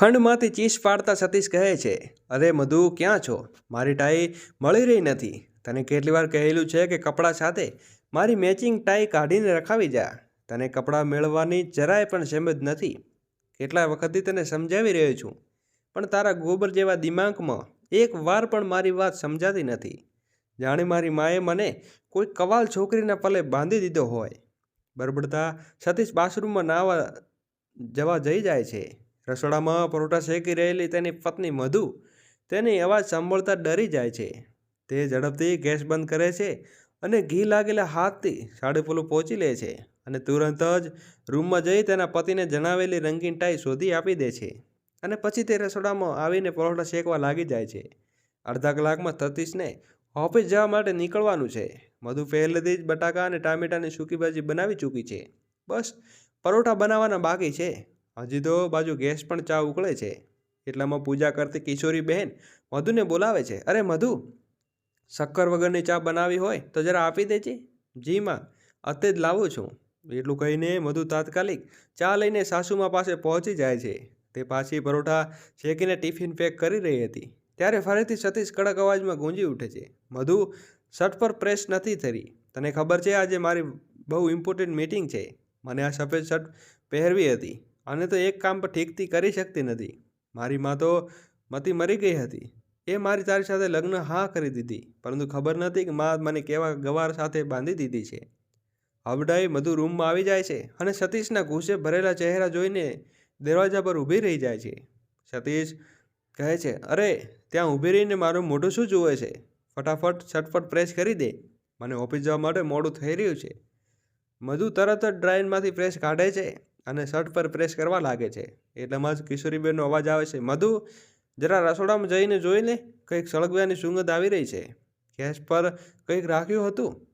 ખંડમાંથી ચીસ પાડતા સતીશ કહે છે, અરે મધુ, ક્યાં છો? મારી ટાઈ મળી રહી નથી. તને કેટલી વાર કહેલું છે કે કપડાં સાથે? મારી મેચિંગ ટાઈ કાઢીને રખાવી જા. તને કપડાં મેળવવાની જરાય પણ સમજ નથી. કેટલા વખતથી તને સમજાવી રહ્યો છું. પણ તારા ગોબર જેવા દિમાગમાં એક વાર પણ મારી વાત સમજાતી નથી. જાણે મારી માએ મને કોઈ કવાલ છોકરીના પલે બાંધી દીધો હોય. બરબડતા સતીશ બાથરૂમમાં નાવા જવા જઈ જાય છે. રસોડામાં પરોઠા શેકી રહેલી તેની પત્ની મધુ તેની અવાજ સાંભળતા ડરી જાય છે. તે ઝડપથી ગેસ બંધ કરે છે અને ઘી લાગેલા હાથથી સાડીપોલું પહોંચી લે છે અને તુરંત જ રૂમમાં જઈ તેના પતિને જણાવેલી રંગીન ટાઈ શોધી આપી દે છે અને પછી તે રસોડામાં આવીને પરોઠા શેકવા લાગી જાય છે. અડધા કલાકમાં સતીશને ઓફિસ જવા માટે નીકળવાનું છે. મધુ પહેલેથી જ બટાકા અને ટામેટાની સૂકી ભાજી બનાવી ચૂકી છે. બસ, પરોઠા બનાવવાના બાકી છે. હજી તો બાજુ ગેસ પણ ચા ઉકળે છે. એટલામાં પૂજા કરતી કિશોરી બહેન મધુને બોલાવે છે, અરે મધુ, શક્કર વગરની ચા બનાવી હોય તો જરા આપી દેજે. જી માં અત્તે જ લાવું છું. એટલું કહીને મધુ તાત્કાલિક ચા લઈને સાસુમા પાસે પહોંચી જાય છે. તે પાછી પરોઠા શેકીને ટિફિન પેક કરી રહી હતી. ત્યારે ફરીથી સતીશ કડક અવાજમાં ગુંજી ઉઠે છે, મધુ શર્ટ પર પ્રેસ નથી થઈ તને ખબર છે આજે મારી બહુ ઇમ્પોર્ટન્ટ મીટિંગ છે. મને આ સફેદ શર્ટ પહેરવી હતી. અને તો એક કામ પણ ઠીકથી કરી શકતી નથી. મારી માં તો મતી મરી ગઈ હતી. એ મારી તારી સાથે લગ્ન હા કરી દીધી, પરંતુ ખબર નથી કે મા મને કેવા ગવાર સાથે બાંધી દીધી છે. હબડાઈ મધુ રૂમમાં આવી જાય છે અને સતીશના ગુસ્સે ભરેલા ચહેરા જોઈને દરવાજા પર ઊભી રહી જાય છે. સતીશ કહે છે, અરે, ત્યાં ઊભી રહીને મારું મોઢું શું જુએ છે? ફટાફટ છટફટ પ્રેસ કરી દે. મને ઓફિસ જવા માટે મોડું થઈ રહ્યું છે. મધુ તરત જ ડ્રાયનમાંથી પ્રેસ કાઢે છે. અને શર્ટ પર પ્રેસ કરવા લાગે છે. એટલામાં જ કિશોરીબેનનો અવાજ આવે છે, મધુ, જરા રસોડામાં જઈને જોઈ લે, કંઈક સળગવાની સુગંધ આવી રહી છે. ગેસ પર કંઈક રાખ્યું હતું.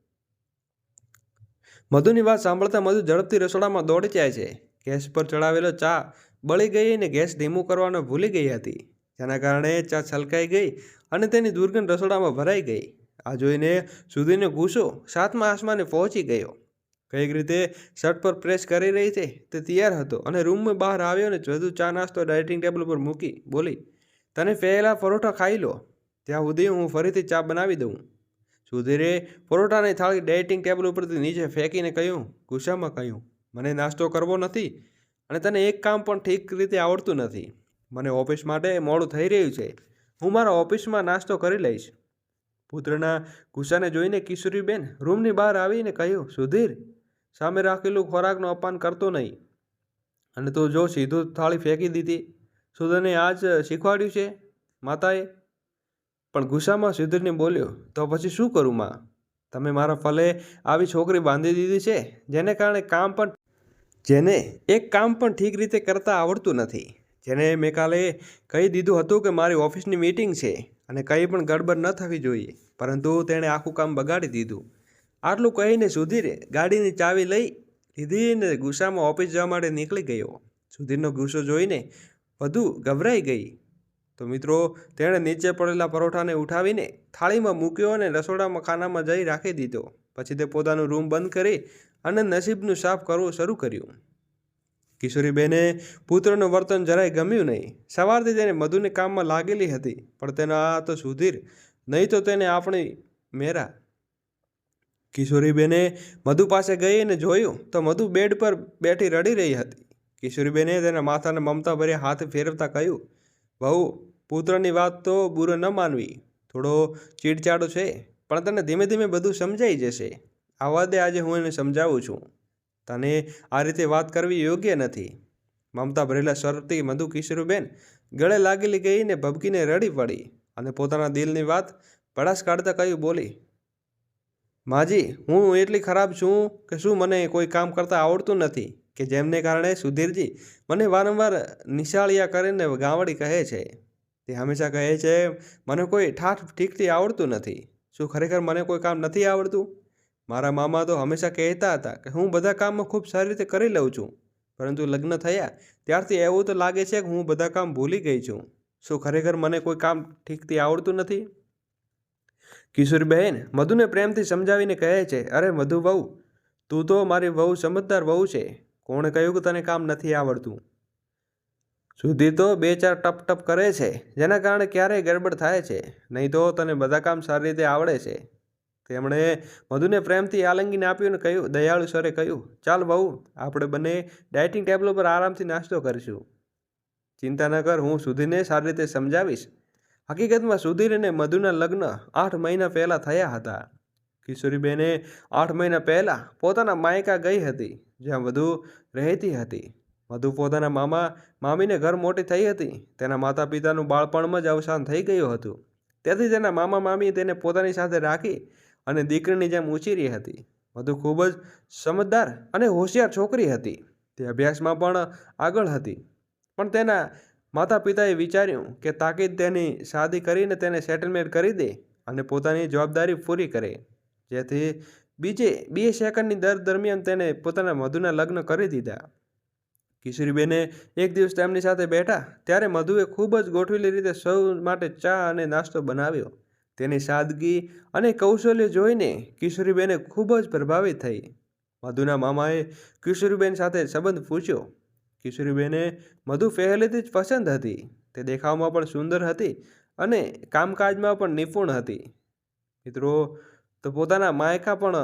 મધુની વાત સાંભળતા મધુ ઝડપથી રસોડામાં દોડી જાય છે. ગેસ પર ચડાવેલો ચા બળી ગઈ અને ગેસ ધીમું કરવાનો ભૂલી ગઈ હતી. જેના કારણે ચા છલકાઈ ગઈ અને તેની દુર્ગંધ રસોડામાં ભરાઈ ગઈ. આ જોઈને સુધીનો ગુસ્સો સાતમા આસમાને પહોંચી ગયો. કંઈક રીતે શર્ટ પર પ્રેસ કરી રહી છે, તે તૈયાર હતો અને રૂમમાં બહાર આવ્યો ને વધુ ચા નાસ્તો ડાઇનિંગ ટેબલ પર મૂકી, બોલી, તને પહેલાં પરોઠા ખાઈ લો, ત્યાં સુધી હું ફરીથી ચા બનાવી દઉં. સુધીરે પરોઠાની થાળી ડાઇટિંગ ટેબલ ઉપરથી નીચે ફેંકીને કહ્યું, ગુસ્સામાં કહ્યું, મને નાસ્તો કરવો નથી અને તને એક કામ પણ ઠીક રીતે આવડતું નથી. મને ઓફિસ માટે મોડું થઈ રહ્યું છે. હું મારા ઓફિસમાં નાસ્તો કરી લઈશ. પુત્રના ગુસ્સાને જોઈને કિશોરીબેન રૂમની બહાર આવીને કહ્યું, સુધીર સામે રાખેલું ખોરાકનું અપમાન કરતો નહીં. અને તું જો સીધું થાળી ફેંકી દીધી શું તને આ જ શીખવાડ્યું છે? માતાએ? પણ ગુસ્સામાં સુધીરને બોલ્યો, તો પછી શું કરું માં? તમે મારા ફલે આવી છોકરી બાંધી દીધી છે, જેને કારણે કામ પણ જેને એક કામ પણ ઠીક રીતે કરતાં આવડતું નથી. જેને મેં કાલે કહી દીધું હતું કે મારી ઓફિસની મીટિંગ છે, અને કંઈ પણ ગડબડ ન થવી જોઈએ, પરંતુ તેણે આખું કામ બગાડી દીધું. આટલું કહીને સુધીરે ગાડીની ચાવી લઈ લીધીને ગુસ્સામાં ઓફિસ જવા માટે નીકળી ગયો. સુધીરનો ગુસ્સો જોઈને વધુ ગભરાઈ ગઈ. તો મિત્રો, તેણે નીચે પડેલા પરોઠાને ઉઠાવીને થાળીમાં મૂક્યો અને રસોડામાં ખાનામાં જઈ રાખી દીધો. પછી તે પોતાનું રૂમ બંધ કરી અને નસીબનું સાફ કરવું શરૂ કર્યું. કિશોરીબેને પુત્રનું વર્તન જરાય ગમ્યું નહીં. સવારથી તેને મધુને કામમાં લાગેલી હતી, પણ તેનો આ તો સુધીર નહીં તો તેને આપણી મેરા કિશોરીબેને મધુ પાસે ગઈ અને જોયું તો મધુ બેડ પર બેઠી રડી રહી હતી. કિશોરીબેને તેના માથાને મમતા ભર્યા હાથ ફેરવતા કહ્યું બહુ પુત્રની વાત તો બુરો ન માનવી. થોડો ચીડચાડો છે, પણ તને ધીમે ધીમે બધું સમજાઈ જશે. આવા દે આજે હું એને સમજાવું છું. તને આ રીતે વાત કરવી યોગ્ય નથી. મમતા ભરેલા સ્વરથી મધુ કિશોરીબેન ગળે લાગેલી ગઈને ભબકીને રડી પડી અને પોતાના દિલની વાત પડાશ કાઢતા કહ્યું, બોલી માજી, હું એટલી ખરાબ છું કે શું મને કોઈ કામ કરતાં આવડતું નથી? કે જેમને કારણે સુધીરજી મને વારંવાર નિશાળિયા કરીને ગાવડી કહે છે. તે હંમેશા કહે છે, મને કોઈ ઠાઠ ઠીકથી આવડતું નથી. શું ખરેખર મને કોઈ કામ નથી આવડતું? મારા મામા તો હંમેશા કહેતા હતા કે હું બધા કામમાં ખૂબ સારી રીતે કરી લઉં છું. પરંતુ લગ્ન થયા, ત્યારથી એવું તો લાગે છે કે હું બધા કામ ભૂલી ગઈ છું. શું ખરેખર મને કોઈ કામ ઠીકથી આવડતું નથી? કિશોરી બહેન, મધુને પ્રેમથી સમજાવીને કહે છે, અરે મધુ વહુ, તું તો મારી વહુ સમજદાર વહુ છે. કોણે કહ્યું કે તને કામ નથી આવડતું? સુધી તો બે ચાર ટપ ટપ કરે છે, જેના કારણે ક્યારેય ગડબડ થાય છે. નહીં તો તને બધા કામ સારી રીતે આવડે છે. તેમણે મધુને પ્રેમથી આલંગીને આપ્યું અને કહ્યું, દયાળુ સરે કહ્યું, ચાલ બહુ આપણે બંને ડાયટિંગ ટેબલ પર આરામથી નાસ્તો કરીશું. ચિંતા ન કર, હું સુધીને સારી રીતે સમજાવીશ. હકીકતમાં સુધીર અને મધુના લગ્ન આઠ મહિના પહેલાં થયા હતા. કિશોરીબેને આઠ મહિના પહેલાં પોતાના માયકા ગઈ હતી, જ્યાં વધુ રહેતી હતી. મધુ પોતાના મામા, મામીને ઘર મોટી થઈ હતી. તેના માતા પિતાનું બાળપણમાં જ અવસાન થઈ ગયું હતું. તેથી તેના મામા, મામી તેને પોતાની સાથે રાખી અને દીકરીની જેમ ઉછીરી હતી. મધુ ખૂબ જ સમજદાર અને હોશિયાર છોકરી હતી. તે અભ્યાસમાં પણ આગળ હતી. પણ તેના માતા પિતાએ વિચાર્યું કે તાકીદ તેની શાદી કરીને તેને સેટલમેન્ટ કરી દે અને પોતાની જવાબદારી પૂરી કરે. જેથી બીજે બે સેકન્ડની દર દરમિયાન તેને પોતાના મધુના લગ્ન કરી દીધા. કિશોરીબેને એક દિવસ તેમની સાથે બેઠા ત્યારે મધુએ ખૂબ જ ગોઠવેલી રીતે સૌ માટે ચા અને નાસ્તો બનાવ્યો. તેની સાદગી અને કૌશલ્ય જોઈને કિશોરીબેને ખૂબ જ પ્રભાવિત થઈ. મધુના મામાએ કિશોરીબેન સાથે સંબંધ પૂછ્યો કિશોરીબેને મધુ પહેલેથી જ પસંદ હતી. તે દેખાવમાં પણ સુંદર હતી અને કામકાજમાં પણ નિપુણ હતી. મિત્રો, તો પોતાના માયકા પણ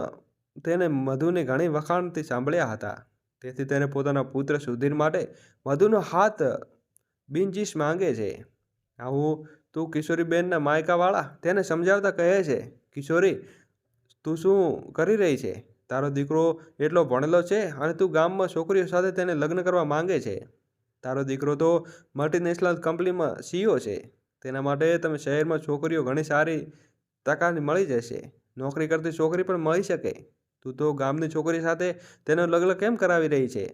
તેને મધુને ઘણી વખાણથી સાંભળ્યા હતા. તેથી તેને પોતાના પુત્ર સુધીર માટે મધુનો હાથ બિનજીશ માંગે છે. આવું તું કિશોરીબેનના માયકાવાળા? તેને સમજાવતા કહે છે, કિશોરી, તું શું કરી રહી છે? તારો દીકરો એટલો ભણેલો છે અને તું ગામમાં છોકરીઓ સાથે તેને લગ્ન કરવા માંગે છે. તારો દીકરો તો મલ્ટીનેશનલ કંપનીમાં સીઓ છે. તેના માટે તમે શહેરમાં છોકરીઓ ઘણી સારી તકાની મળી જશે. નોકરી કરતી છોકરી પણ મળી શકે. તું તો ગામની છોકરી સાથે તેનો લગ્ન કેમ કરાવી રહી છે?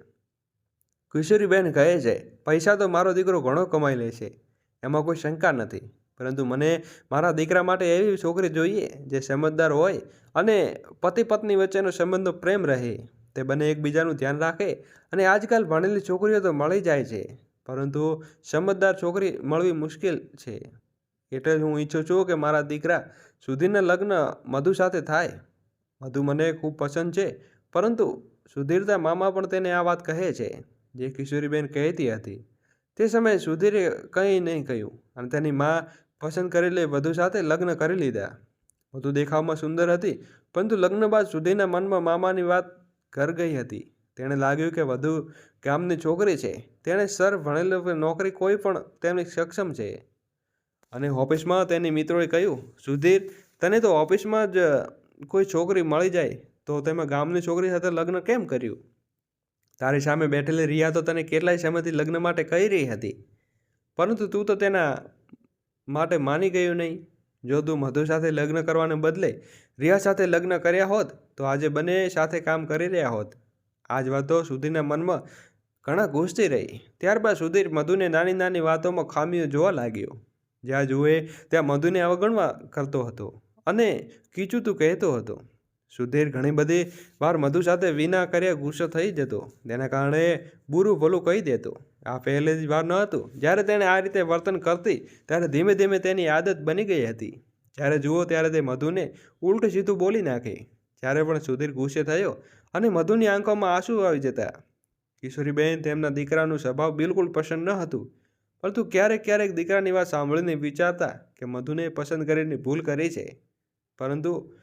કિશોરીબેન કહે છે, પૈસા તો મારો દીકરો ઘણો કમાઈ લે છે. એમાં કોઈ શંકા નથી. પરંતુ મને મારા દીકરા માટે એવી છોકરી જોઈએ જે સમજદાર હોય અને પતિ પત્ની વચ્ચેનો સંબંધનો પ્રેમ રહે. તે બંને એકબીજાનું ધ્યાન રાખે અને આજકાલ ભણેલી છોકરીઓ તો મળી જાય છે, પરંતુ સમજદાર છોકરી મળવી મુશ્કેલ છે. એટલે જ હું ઈચ્છું છું કે મારા દીકરા સુધીરના લગ્ન મધુ સાથે થાય. મધુ મને ખૂબ પસંદ છે, પરંતુ સુધીરતા મામા પણ તેને આ વાત કહે છે, જે કિશોરીબેન કહેતી હતી. તે સમયે સુધીરે કંઈ નહીં કહ્યું અને તેની મા પસંદ કરેલી વધુ સાથે લગ્ન કરી લીધા. વધુ દેખાવમાં સુંદર હતી, પરંતુ લગ્ન બાદ સુધીના મનમાં મામાની વાત ઘર ગઈ હતી. તેણે લાગ્યું કે વધુ ગામની છોકરી છે. તેણે સર ભણેલો નોકરી કોઈ પણ તેમની સક્ષમ છે. અને ઓફિસમાં તેની મિત્રોએ કહ્યું, સુધીર, તને તો ઓફિસમાં જ કોઈ છોકરી મળી જાય, તો તેમાં ગામની છોકરી સાથે લગ્ન કેમ કર્યું? તારી સામે બેઠેલી રિયા તો તને કેટલાય સમયથી લગ્ન માટે કહી રહી હતી. પરંતુ તું તો તેના માટે માની ગયું નહીં. જો તું મધુ સાથે લગ્ન કરવાને બદલે રિયા સાથે લગ્ન કર્યા હોત, તો આજે બંને સાથે કામ કરી રહ્યા હોત. આ જ વાતો સુધીરના મનમાં ઘણા ઘૂસતી રહી. ત્યારબાદ સુધીર મધુને નાની નાની વાતોમાં ખામીઓ જોવા લાગ્યો. જ્યાં જુએ ત્યાં મધુને અવગણવા કરતો હતો અને કીચુતું કહેતો હતો. સુધીર ઘણી બધી વાર મધુ સાથે વિના કર્યા ગુસ્સો થઈ જતો. તેના કારણે બુરું ભલું કહી દેતો. આ પહેલેથી વાર ન હતું. જ્યારે તેણે આ રીતે વર્તન કરતી, ત્યારે ધીમે ધીમે તેની આદત બની ગઈ હતી. જ્યારે જુઓ ત્યારે તે મધુને ઉલટું સીધું બોલી નાખે. જ્યારે પણ સુધીર ગુસ્સે થયો અને મધુની આંખોમાં આંસુ આવી જતા. કિશોરીબેન તેમના દીકરાનું સ્વભાવ બિલકુલ પસંદ ન હતું. પરંતુ ક્યારેક ક્યારેક દીકરાની વાત સાંભળીને વિચારતા કે મધુને પસંદ કરીને ભૂલ કરી છે. પરંતુ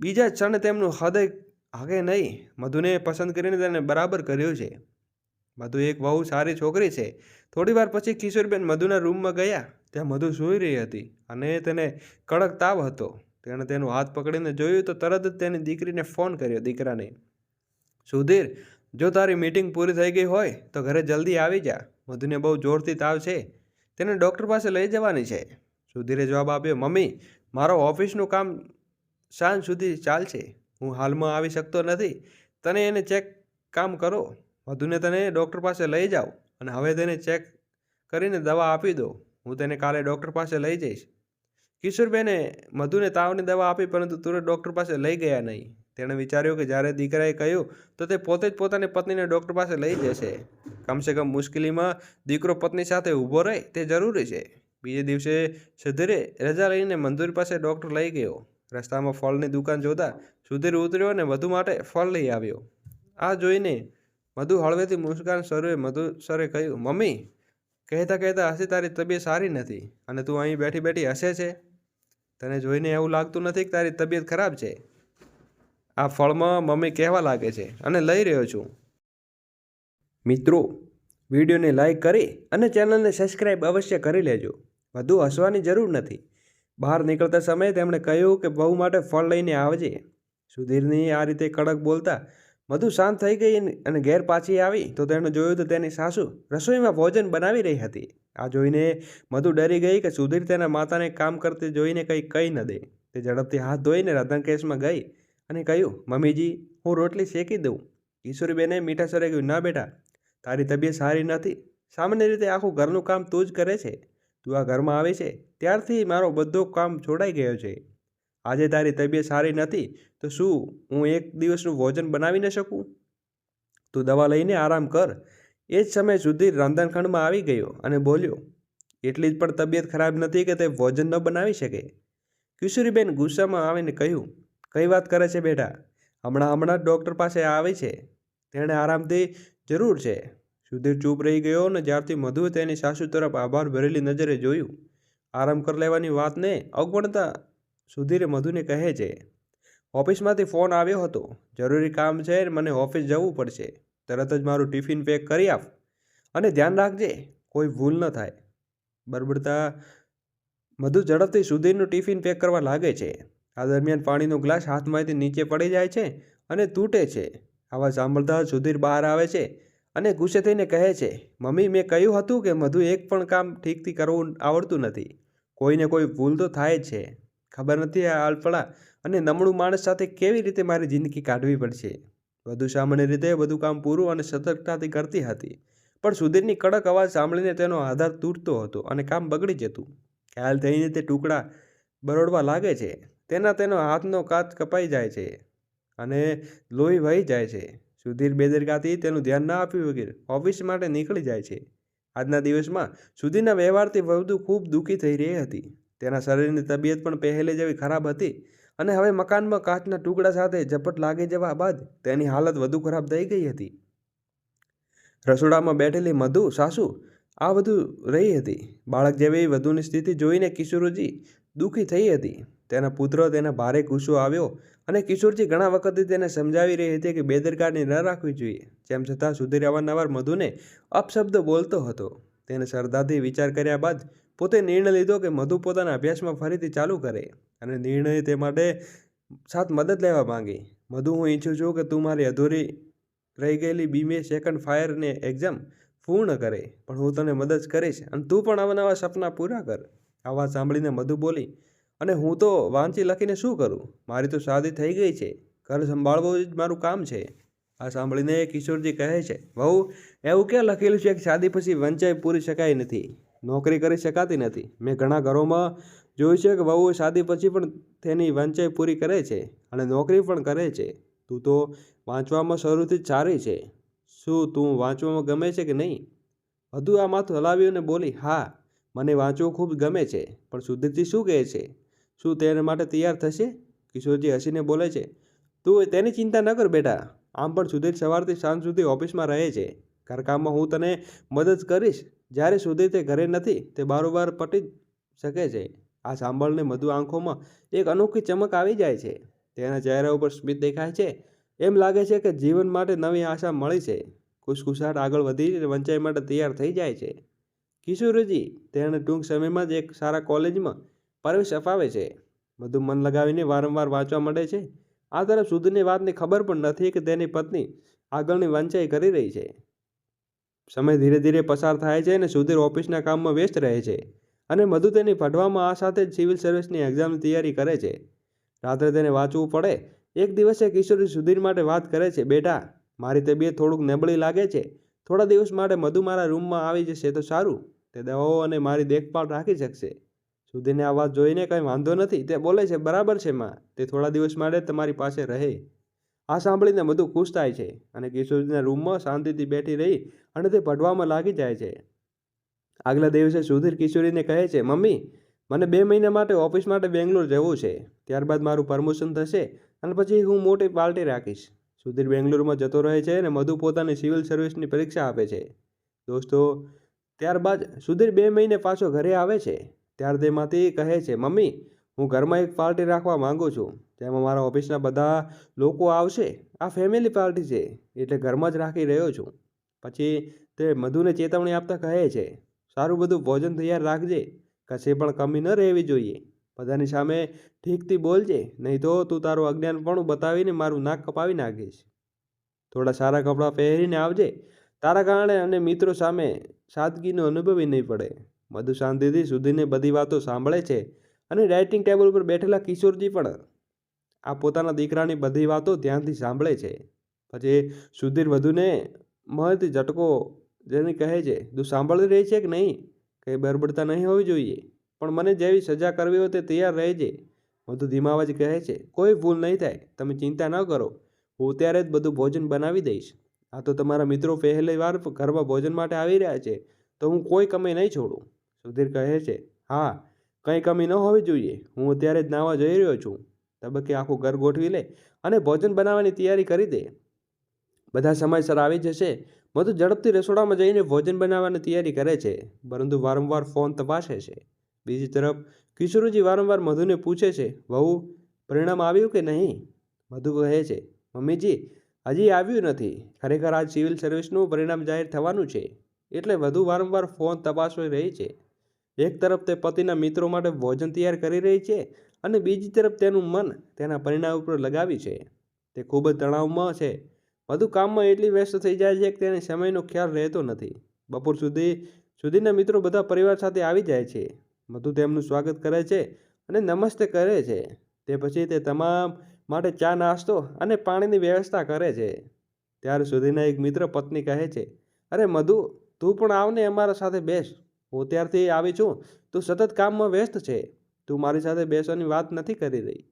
બીજા ક્ષણે તેમનું હૃદય આગે નહીં. મધુને પસંદ કરીને તેને બરાબર કર્યું છે. મધુ એક બહુ સારી છોકરી છે. થોડીવાર પછી કિશોરબેન મધુના રૂમમાં ગયા, ત્યાં મધુ સૂઈ રહી હતી અને તેને કડક તાવ હતો. તેણે તેનો હાથ પકડીને જોયું તો તરત જ તેની દીકરીને ફોન કર્યો, દીકરાને, સુધીર, જો તારી મીટિંગ પૂરી થઈ ગઈ હોય તો ઘરે જલ્દી આવી જા. મધુને બહુ જોરથી તાવ છે. તેને ડૉક્ટર પાસે લઈ જવાની છે. સુધીરે જવાબ આપ્યો, મમ્મી, મારો ઓફિસનું કામ સાંજ સુધી ચાલશે. હું હાલમાં આવી શકતો નથી. તને એને ચેક કામ કરો. મધુને તને ડૉક્ટર પાસે લઈ જાઓ અને હવે તેને ચેક કરીને દવા આપી દો. હું તેને કાલે ડૉક્ટર પાસે લઈ જઈશ. કિશોરબેને મધુને તાવની દવા આપી, પરંતુ તુરંત ડૉક્ટર પાસે લઈ ગયા નહીં. તેણે વિચાર્યું કે જ્યારે દીકરાએ કહ્યું, તો તે પોતે જ પોતાની પત્નીને ડૉક્ટર પાસે લઈ જશે. કમસે કમ મુશ્કેલીમાં દીકરો પત્ની સાથે ઊભો રહે, તે જરૂરી છે. બીજે દિવસે સુધીરે રજા લઈને મંજૂરી પાસે ડૉક્ટર લઈ ગયો. રસ્તામાં ફળની દુકાન જોતા સુધીર ઉતર્યો અને વધુ માટે ફળ લઈ આવ્યો. આ જોઈને મધુ હળવેથી મુસ્કાન સરે મધુ સરે કહ્યું, મમ્મી, કહેતા કહેતા હશે તારી તબિયત સારી નથી અને તું અહીં બેઠી બેઠી હસે છે. તને જોઈને એવું લાગતું નથી કે તારી તબિયત ખરાબ છે? આ ફળમાં મમ્મી કહેવા લાગે છે અને લઈ રહ્યો છું. મિત્રો, વિડીયોને લાઈક કરી અને ચેનલને સબસ્ક્રાઈબ અવશ્ય કરી લેજો. વધુ હસવાની જરૂર નથી. બહાર નીકળતા સમયે તેમણે કહ્યું કે બહુ માટે ફળ લઈને આવજે. સુધીરની આ રીતે કડક બોલતા મધુ શાંત થઈ ગઈ અને ઘેર પાછી આવી તો તેણે જોયું તો તેની સાસુ રસોઈમાં ભોજન બનાવી રહી હતી. આ જોઈને મધુ ડરી ગઈ કે સુધીર તેના માતાને કામ કરતી જોઈને કંઈ કહી ન દે. તે ઝડપથી હાથ ધોઈને રતનકેશમાં ગઈ અને કહ્યું, મમ્મીજી, હું રોટલી શેકી દઉં. કિશોરીબેને મીઠા સરે કહ્યું ના બેટા. તારી તબિયત સારી નથી. સામાન્ય રીતે આખું ઘરનું કામ તું જ કરે છે. તું આ ઘરમાં આવે છે. ત્યારથી મારો બધો કામ છોડાઈ ગયો છે. આજે તારી તબિયત સારી નથી, તો શું હું એક દિવસનું ભોજન બનાવી ન શકું? તું દવા લઈને આરામ કર. એ જ સમય સુધી રાંધણખંડમાં આવી ગયો અને બોલ્યો, એટલી જ પણ તબિયત ખરાબ નથી કે તે ભોજન ન બનાવી શકે. કિશોરીબેન ગુસ્સામાં આવીને કહ્યું, કઈ વાત કરે છે બેટા? હમણાં હમણાં ડૉક્ટર પાસે આવી છે. તેણે આરામથી જરૂર છે. સુધીર ચૂપ રહી ગયો અને જ્યારથી મધુએ તેની સાસુ તરફ આભાર ભરેલી નજરે જોયું. આરામ કરી લેવાની વાતને અવગણતા સુધીરે મધુને કહે છે, ઓફિસમાંથી ફોન આવ્યો હતો. જરૂરી કામ છે, મને ઓફિસ જવું પડશે. તરત જ મારું ટિફિન પેક કરી આપ અને ધ્યાન રાખજે, કોઈ ભૂલ ન થાય. બરબડતા મધુ ઝડપથી સુધીરનું ટિફિન પેક કરવા લાગે છે. આ દરમિયાન પાણીનો ગ્લાસ હાથમાંથી નીચે પડી જાય છે અને તૂટે છે. આવા સાંભળતા સુધીર બહાર આવે છે અને ગુસ્સે થઈને કહે છે, મમ્મી, મેં કહ્યું હતું કે મધુ એક પણ કામ ઠીકથી કરવું આવડતું નથી. કોઈને કોઈ ભૂલ તો થાય જ છે. ખબર નથી આ અલફળા અને નમણું માણસ સાથે કેવી રીતે મારી જિંદગી કાઢવી પડશે? વધુ સામાન્ય રીતે બધું કામ પૂરું અને સતર્કતાથી કરતી હતી. પણ સુધીરની કડક અવાજ સાંભળીને તેનો આધાર તૂટતો હતો અને કામ બગડી જતું. ખ્યાલ થઈને તે ટુકડા બરોડવા લાગે છે. તેના તેનો હાથનો કાચ કપાઈ જાય છે અને લોહી વહી જાય છે. સુધીર બેદરગાથી તેનું ધ્યાન ના આપ્યું વગેરે ઓફિસ માટે નીકળી જાય છે. આજના દિવસમાં સુધીરના વ્યવહારથી વધુ ખૂબ દુઃખી થઈ રહી હતી. તેના શરીરની તબિયત પણ પહેલે જેવી ખરાબ હતી અને હવે મકાનમાં કાચના ટુકડા સાથે ઝપટ લાગી જવા બાદ તેની હાલત વધુ ખરાબ થઈ ગઈ હતી. રસોડામાં બેઠેલી મધુ, સાસુ, આ બધું રહી હતી. બાળક જેવી વધુની સ્થિતિ જોઈને કિશોરજી દુઃખી થઈ હતી. તેના પુત્ર તેના ભારે ગુસ્સો આવ્યો અને કિશોરજી ઘણા વખતથી તેને સમજાવી રહી હતી કે બેદરકારની ન રાખવી જોઈએ. જેમ છતાં સુધીર અવારનવાર મધુને અપશબ્દ બોલતો હતો. તેને શ્રદ્ધાથી વિચાર કર્યા બાદ પોતે નિર્ણય લીધો કે મધુ પોતાના અભ્યાસમાં ફરીથી ચાલુ કરે અને નિર્ણય તે માટે સાથ મદદ લેવા માંગી. મધુ, હું ઈચ્છું છું કે તું મારી અધૂરી રહી ગયેલી બીમે સેકન્ડ ફાયરને એક્ઝામ પૂર્ણ કરે, પણ હું તને મદદ કરીશ અને તું પણ આવા નવા સપના પૂરા કર. આ વાત સાંભળીને મધુ બોલી, અને હું તો વાંચી લખીને શું કરું? મારી તો શાદી થઈ ગઈ છે. ઘર સંભાળવું જ મારું કામ છે. આ સાંભળીને કિશોરજી કહે છે, વહુ, એવું ક્યાં લખેલું છે કે શાદી પછી વંચાઈ પૂરી શકાય નથી? નોકરી કરી શકાતી નથી. મેં ઘણા ઘરોમાં જોયું છે કે વહુ શાદી પછી પણ તેની વંચાઈ પૂરી કરે છે અને નોકરી પણ કરે છે. તું તો વાંચવામાં શરૂથી જ સારી છે. શું તું વાંચવામાં ગમે છે કે નહીં? વધુ આ માથું હલાવ્યું અને બોલી, હા, મને વાંચવું ખૂબ ગમે છે, પણ સુધીરજી શું કહે છે? શું તેના માટે તૈયાર થશે? કિશોરજી હસીને બોલે છે, તું તેની ચિંતા ન કર બેટા. આમ પણ સુધીર સવારથી સાંજ સુધી ઓફિસમાં રહે છે. ઘરકામમાં હું તને મદદ કરીશ. જ્યારે સુધી તે ઘરે નથી, તે બારોબાર પટી શકે છે. આ સાંભળને મધુ આંખોમાં એક અનોખી ચમક આવી જાય છે. તેના ચહેરા ઉપર સ્મિત દેખાય છે. એમ લાગે છે કે જીવન માટે નવી આશા મળી છે. ખુશખુશાટ આગળ વધી વંચાઈ માટે તૈયાર થઈ જાય છે. કિશોરજી, તેણે ટૂંક સમયમાં જ એક સારા કોલેજમાં પ્રવેશ અપાવે છે. બધું મન લગાવીને વારંવાર વાંચવા મળે છે. આ તરફ સુધીની વાતની ખબર પણ નથી કે તેની પત્ની આગળની વંચાઈ કરી રહી છે. સમય ધીરે ધીરે પસાર થાય છે અને સુધીર ઓફિસના કામમાં વ્યસ્ત રહે છે અને મધુ તેની ભણવામાં આ સાથે જ સિવિલ સર્વિસની એક્ઝામની તૈયારી કરે છે. રાત્રે તેને વાંચવું પડે. એક દિવસે કિશોરી સુધીર માટે વાત કરે છે, બેટા, મારી તબિયત થોડુંક નબળી લાગે છે. થોડા દિવસ માટે મધુ મારા રૂમમાં આવી જશે તો સારું. તે દવાઓ અને મારી દેખભાળ રાખી શકશે. સુધીરને આ વાત જોઈને કંઈ વાંધો નથી. તે બોલે છે, બરાબર છે, માં. તે થોડા દિવસ માટે તમારી પાસે રહે. આ સાંભળીને બધું ખુશ થાય છે અને કિશોરીના રૂમમાં શાંતિથી બેઠી રહી અને તે પડવામાં લાગી જાય છે. આગલા દિવસે સુધીર કિશોરીને કહે છે, મમ્મી, મને બે મહિના માટે ઓફિસ માટે બેંગ્લોર જવું છે. ત્યારબાદ મારું પ્રમોશન થશે અને પછી હું મોટી પાર્ટી રાખીશ. સુધીર બેંગ્લોરમાં જતો રહે છે અને મધુ પોતાની સિવિલ સર્વિસની પરીક્ષા આપે છે. દોસ્તો, ત્યારબાદ સુધીર બે મહિને પાછો ઘરે આવે છે. ત્યારે તેમાંથી કહે છે, મમ્મી હું ઘરમાં એક પાર્ટી રાખવા માંગુ છું. જેમાં મારા ઓફિસના બધા લોકો આવશે. આ ફેમિલી પાર્ટી છે. એટલે ઘરમાં જ રાખી રહ્યો છું. પછી તે મધુને ચેતવણી આપતા કહે છે, સારું બધું ભોજન તૈયાર રાખજે. કશે પણ કમી ન રહેવી જોઈએ. બધાની સામે ઠીકથી બોલજે. નહીં તો તું તારું અજ્ઞાનપણું બતાવીને મારું નાક કપાવી નાખીશ. થોડા સારા કપડાં પહેરીને આવજે. તારા કારણે અને મિત્રો સામે સાદગીનો અનુભવી નહીં પડે. મધુ શાંતિથી સુધીને બધી વાતો સાંભળે છે. અને ડાઇટિંગ ટેબલ ઉપર બેઠેલા કિશોરજી પણ આ પોતાના દીકરાની બધી વાતો ધ્યાનથી સાંભળે છે. પછી સુધીર વધુને મહતી ઝટકો જેને કહે છે, તું સાંભળી રહી છે કે નહીં? કંઈ બરબડતા નહીં હોવી જોઈએ. પણ મને જેવી સજા કરવી હોય તે તૈયાર રહેજે. વધુ ધીમા અવાજ કહે છે, કોઈ ભૂલ નહીં થાય. તમે ચિંતા ન કરો. હું ત્યારે જ બધું ભોજન બનાવી દઈશ. આ તો તમારા મિત્રો પહેલી વાર ઘરમાં ભોજન માટે આવી રહ્યા છે. તો હું કોઈ કમી નહીં છોડું. સુધીર કહે છે, હા કંઈ કમી ન હોવી જોઈએ. હું અત્યારે જ નાવા જઈ રહ્યો છું. તબક્કે આખું ઘર ગોઠવી લે અને ભોજન બનાવવાની તૈયારી કરી દે. બધા સમયસર આવી જશે. મધુ ઝડપથી રસોડામાં જઈને ભોજન બનાવવાની તૈયારી કરે છે. પરંતુ વારંવાર ફોન તપાસે છે. બીજી તરફ, કિશોરજી વારંવાર મધુને પૂછે છે, વહુ, પરિણામ આવ્યું કે નહીં? મધુ કહે છે, મમ્મીજી, હજી આવ્યું નથી. ખરેખર આજ સિવિલ સર્વિસનું પરિણામ જાહેર થવાનું છે. એટલે વધુ વારંવાર ફોન તપાસી રહી છે. એક તરફ તે પતિના મિત્રો માટે ભોજન તૈયાર કરી રહી છે અને બીજી તરફ તેનું મન તેના પરિણામ ઉપર લગાવી છે. તે ખૂબ જ તણાવમાં છે. વધુ કામમાં એટલી વ્યસ્ત થઈ જાય છે કે તેને સમયનો ખ્યાલ રહેતો નથી. બપોર સુધી, સુધીના મિત્રો બધા પરિવાર સાથે આવી જાય છે. મધુ તેમનું સ્વાગત કરે છે અને નમસ્તે કરે છે. તે પછી તે તમામ માટે ચા, નાસ્તો અને પાણીની વ્યવસ્થા કરે છે. ત્યાર સુધીના એક મિત્ર પત્ની કહે છે, અરે મધુ, તું પણ આવને અમારા સાથે બેસ. હું ત્યારથી આવી છું. તું સતત કામમાં વ્યસ્ત છે. તું મારી સાથે બેસવાની વાત નથી કરી રહી.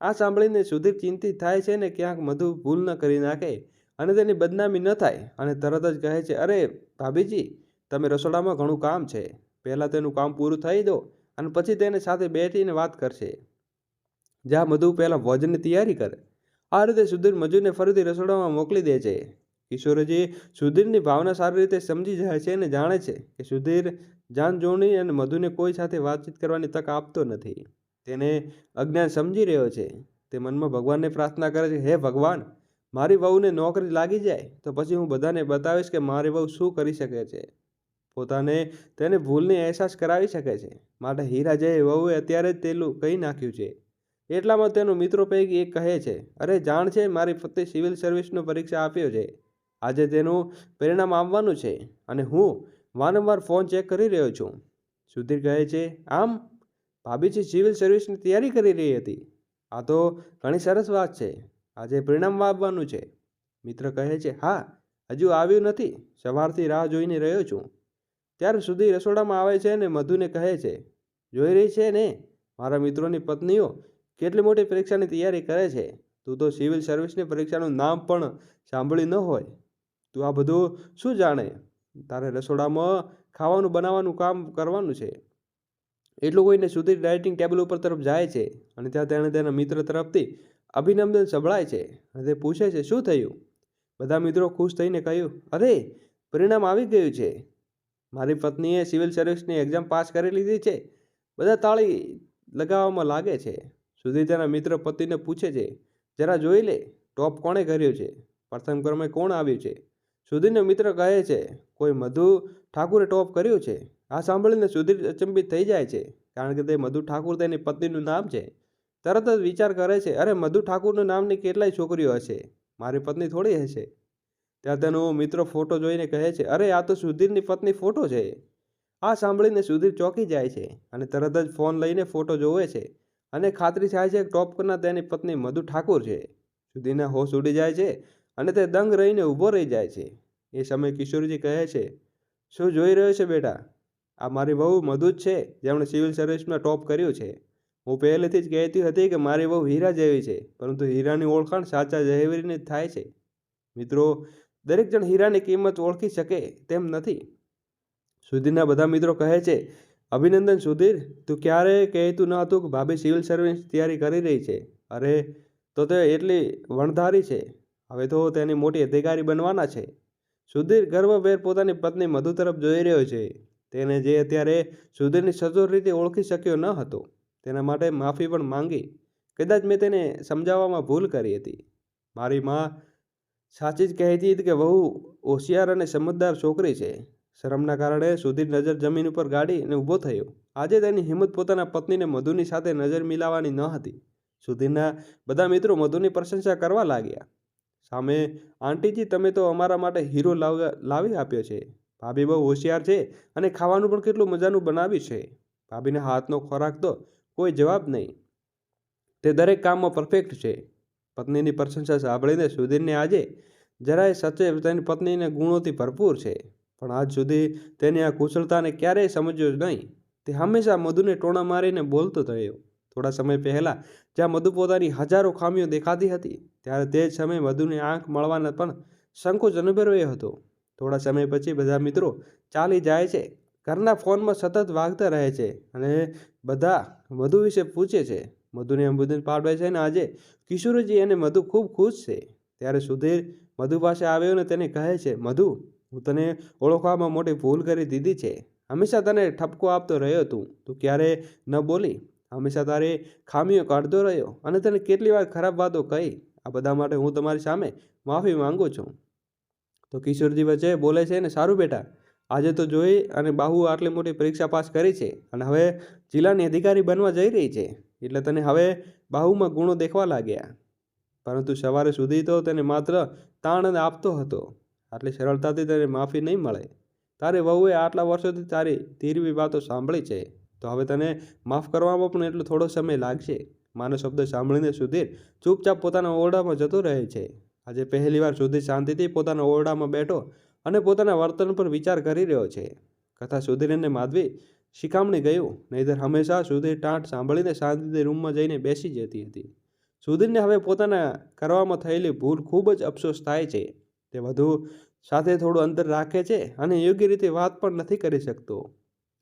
આ સાંભળીને સુધીર ચિંતિત થાય છે ને ક્યાંક મધુ ભૂલ ન કરી નાખે અને તેની બદનામી ન થાય અને તરત જ કહે છે, અરે, ભાભીજી, તમે રસોડામાં ઘણું કામ છે. પહેલાં તેનું કામ પૂરું થઈ દો અને પછી તેને સાથે બેઠીને વાત કરશે. જ્યાં મધુ પહેલાં ભોજનની તૈયારી કરે. આ રીતે સુધીર મજૂરને ફરીથી રસોડામાં મોકલી દે છે. કિશોરજી સુધીરની ભાવના સારી રીતે સમજી જાય છે અને જાણે છે કે સુધીર જાન જોણી અને મધુને કોઈ સાથે વાતચીત કરવાની તક આપતો નથી. તેને અજ્ઞાન સમજી રહ્યો છે. તે મનમાં ભગવાનને પ્રાર્થના કરે છે, હે ભગવાન, મારી વહુને નોકરી લાગી જાય, તો પછી હું બધાને બતાવીશ કે મારી વહુ શું કરી શકે છે. પોતાને તેને ભૂલને અહેસાસ કરાવી શકે છે. માટે હીરા જય વહુએ અત્યારે જ તેલું કહી નાખ્યું છે. એટલામાં તેનો મિત્રો પૈકી એક કહે છે, અરે જાણ છે, મારી પત્ની સિવિલ સર્વિસનો પરીક્ષા આપ્યો છે. આજે તેનું પરિણામ આવવાનું છે અને હું વારંવાર ફોન ચેક કરી રહ્યો છું. સુધીર કહે છે, આમ ભાભીજી સિવિલ સર્વિસની તૈયારી કરી રહી હતી, આ તો ઘણી સરસ વાત છે. આજે પરિણામ આવવાનું છે. મિત્ર કહે છે, હા, હજુ આવ્યું નથી. સવારથી રાહ જોઈને રહ્યો છું. ત્યાર સુધી રસોડામાં આવે છે અને મધુને કહે છે, જોઈ રહી છે ને? મારા મિત્રોની પત્નીઓ કેટલી મોટી પરીક્ષાની તૈયારી કરે છે. તું તો સિવિલ સર્વિસની પરીક્ષાનું નામ પણ સાંભળ્યું ન હોય. તું આ બધું શું જાણે? તારે રસોડામાં ખાવાનું બનાવવાનું કામ કરવાનું છે. એટલું કોઈને સુધીર રાઇટિંગ ટેબલ ઉપર તરફ જાય છે અને ત્યાં તેણે તેના મિત્ર તરફથી અભિનંદન સંભળાય છે અને તે પૂછે છે, શું થયું? બધા મિત્રો ખુશ થઈને કહ્યું, અરે, પરિણામ આવી ગયું છે. મારી પત્નીએ સિવિલ સર્વિસની એક્ઝામ પાસ કરી લીધી છે. બધા તાળી લગાવવામાં લાગે છે. સુધી તેના મિત્ર પતિને પૂછે છે, જરા જોઈ લે, ટોપ કોણે કર્યો છે? પ્રથમ ક્રમે કોણ આવ્યું છે? સુધીરનો મિત્ર કહે છે, કોઈ મધુ ઠાકુરે ટોપ કર્યું છે? આ સાંભળીને સુધીર અચંબિત થઈ જાય છે, કારણ કે તે મધુ ઠાકુર તેની પત્નીનું નામ છે. તરત જ વિચાર કરે છે, અરે, મધુ ઠાકુરનું નામની કેટલાય છોકરીઓ હશે? મારી પત્ની થોડી હશે. ત્યાં તેનો મિત્ર ફોટો જોઈને કહે છે, અરે, આ તો સુધીરની પત્ની ફોટો છે. આ સાંભળીને સુધીર ચોંકી જાય છે અને તરત જ ફોન લઈને ફોટો જોવે છે અને ખાતરી થાય છે કે ટોપ કરના તેની પત્ની મધુ ઠાકુર છે. સુધીરના હોશ ઉડી જાય છે અને તે દંગ રહીને ઊભો રહી જાય છે. એ સમયે કિશોરજી કહે છે, શું જોઈ રહ્યો છે બેટા? આ મારી વહુ મધુ જ છે, જેમણે સિવિલ સર્વિસમાં ટોપ કર્યું છે. હું પહેલેથી જ કહેતી હતી કે મારી વહુ હીરા જેવી છે, પરંતુ હીરાની ઓળખાણ સાચા જહેવરીને જ થાય છે. મિત્રો, દરેક જણ હીરાની કિંમત ઓળખી શકે તેમ નથી. સુધીરના બધા મિત્રો કહે છે, અભિનંદન સુધીર, તું ક્યારે કહેતું ન હતું કે ભાભી સિવિલ સર્વિસ તૈયારી કરી રહી છે? અરે, તો તે એટલી વણધારી છે. હવે તો તેની મોટી અધિકારી બનવાના છે. સુધીર ગર્વભેર પોતાની પત્ની મધુ તરફ જોઈ રહ્યો છે. તેને જે અત્યારે સુધીરની સચોટ રીતે ઓળખી શક્યો ન હતો, તેના માટે માફી પણ માંગી. કદાચ મેં તેને સમજાવવામાં ભૂલ કરી હતી. મારી માં સાચી જ કહેતી હતી કે બહુ હોશિયાર અને સમજદાર છોકરી છે. શરમના કારણે સુધીર નજર જમીન ઉપર ગાડી અને ઊભો થયો. આજે તેની હિંમત પોતાના પત્નીને મધુની સાથે નજર મિલાવવાની ન હતી. સુધીરના બધા મિત્રો મધુની પ્રશંસા કરવા લાગ્યા. સામે, આંટીજી, તમે તો અમારા માટે હીરો લાવી આપ્યો છે. ભાભી બહુ હોશિયાર છે અને ખાવાનું પણ કેટલું મજાનું બનાવ્યું છે. ભાભીને હાથનો ખોરાક તો કોઈ જવાબ નહીં. તે દરેક કામમાં પરફેક્ટ છે. પત્નીની પ્રશંસા સાંભળીને સુધીરને આજે જરાય સચે તેની પત્નીને ગુણોથી ભરપૂર છે. પણ આજ સુધી તેની આ કુશળતાને ક્યારેય સમજ્યો જ નહીં. તે હંમેશા મધુને ટોણા મારીને બોલતો થયો. થોડા સમય પહેલાં જ્યાં મધુ પોતાની હજારો ખામીઓ દેખાતી હતી, ત્યારે તે જ સમયે મધુની આંખ મળવાના પણ સંકોચ અનુભવ્યો હતો. થોડા સમય પછી બધા મિત્રો ચાલી જાય છે, ઘરના ફોનમાં સતત વાગતા રહે છે અને બધા મધુ વિશે પૂછે છે. મધુને અંબુદન પાડવે છે અને આજે કિશોરજી અને મધુ ખૂબ ખુશ છે. ત્યારે સુધીર મધુ પાસે આવ્યો ને તેને કહે છે, મધુ, હું તને ઓળખવામાં મોટી ભૂલ કરી દીધી છે. હંમેશા તને ઠપકો આપતો રહ્યો તું. તું ક્યારે ન બોલી. હંમેશા તારી ખામીઓ કાઢતો રહ્યો અને તને કેટલી વાર ખરાબ વાતો કહી. આ બધા માટે હું તમારી સામે માફી માંગુ છું. તો કિશોરજી વચ્ચે બોલે છે ને, સારું બેટા, આજે તો જોઈ અને બાહુ આટલી મોટી પરીક્ષા પાસ કરી છે અને હવે જિલ્લાની અધિકારી બનવા જઈ રહી છે, એટલે તને હવે બાહુમાં ગુણો દેખવા લાગ્યા. પરંતુ સવારે સુધી તો તેને માત્ર તાણ આપતો હતો. આટલી સરળતાથી તેને માફી નહીં મળે. તારી વહુએ આટલા વર્ષોથી તારી ધીરવી વાતો સાંભળી છે. તો હવે તને માફ કરવામાં પણ એટલો થોડો સમય લાગશે. માનો શબ્દ સાંભળીને સુધીર ચૂપચાપ પોતાના ઓરડામાં જતો રહે છે. આજે પહેલીવાર સુધીર શાંતિથી પોતાના ઓરડામાં બેઠો અને પોતાના વર્તન પર વિચાર કરી રહ્યો છે. કથા સુધીર અને માધવી શિખામણી ગયું, નહીતર હંમેશા સુધીર ટાંટ સાંભળીને શાંતિથી રૂમમાં જઈને બેસી જતી હતી. સુધીરને હવે પોતાના કરવામાં થયેલી ભૂલ ખૂબ જ અફસોસ થાય છે. તે વધુ સાથે થોડું અંતર રાખે છે અને યોગ્ય રીતે વાત પણ નથી કરી શકતો.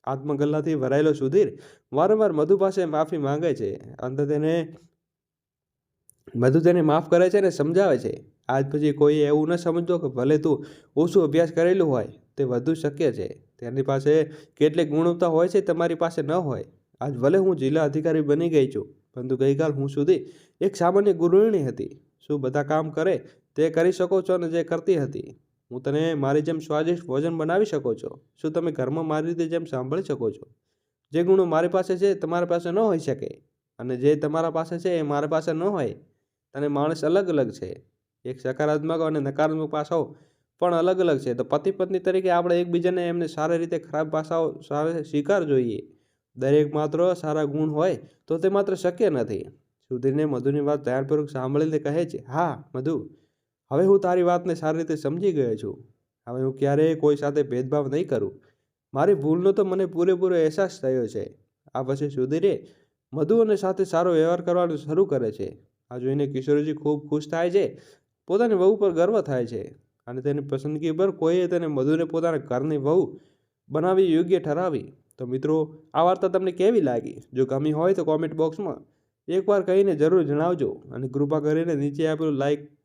આત્મગલ્લાથી ભરાયેલો સુધીર વારંવાર મધુ પાસે માફી માંગે છે. અંતે તેને મધુ તેને માફ કરે છે અને સમજાવે છે. આજ પછી કોઈ એવું ન સમજતો કે ભલે તું ઓછું અભ્યાસ કરેલું હોય, તે વધુ શક્ય છે. તેની પાસે કેટલીક ગુણવત્તા હોય છે, તમારી પાસે ન હોય. આજ ભલે હું જિલ્લા અધિકારી બની ગઈ છું, પરંતુ ગઈકાલ હું સુધી એક સામાન્ય ગૃહિણી હતી. શું બધા કામ કરે, તે કરી શકો છો અને જે કરતી હતી? હું તને મારી જેમ સ્વાદિષ્ટ ભોજન બનાવી શકો છો. શું તમે ઘરમાં મારી રીતે જેમ સાંભળી શકો છો? જે ગુણો મારી પાસે છે તમારી પાસે ન હોઈ શકે. અને જે તમારા પાસે છે, એ મારી પાસે ન હોય. અને માણસ અલગ અલગ છે. એક સકારાત્મક અને નકારાત્મક પાસાઓ પણ અલગ અલગ છે. તો પતિ પત્ની તરીકે આપણે એકબીજાને એમને સારી રીતે ખરાબ પાસાઓ સારે સ્વીકાર જોઈએ. દરેક માત્ર સારા ગુણ હોય, તો તે માત્ર શક્ય નથી. સુધીરને મધુની વાત ધ્યાનપૂર્વક સાંભળીને કહે છે, હા, મધુ હવે હું તારી વાતને સારી રીતે સમજી ગયો છું. હવે હું ક્યારેય કોઈ સાથે ભેદભાવ નહીં કરું. મારી ભૂલનો તો મને પૂરેપૂરો અહેસાસ થયો છે. આ પછી સુધીરે મધુ અને સાથે સારો વ્યવહાર કરવાનું શરૂ કરે છે. આ જોઈને કિશોરજી ખૂબ ખુશ થાય છે. પોતાની વહુ પર ગર્વ થાય છે અને તેની પસંદગી પર કોઈએ તેને મધુને પોતાના ઘરની વહુ બનાવી યોગ્ય ઠરાવી. તો મિત્રો, આ વાર્તા તમને કેવી લાગી? જો ગમી હોય તો કોમેન્ટ બોક્સમાં એકવાર કહીને જરૂર જણાવજો અને કૃપા કરીને નીચે આપેલું લાઈક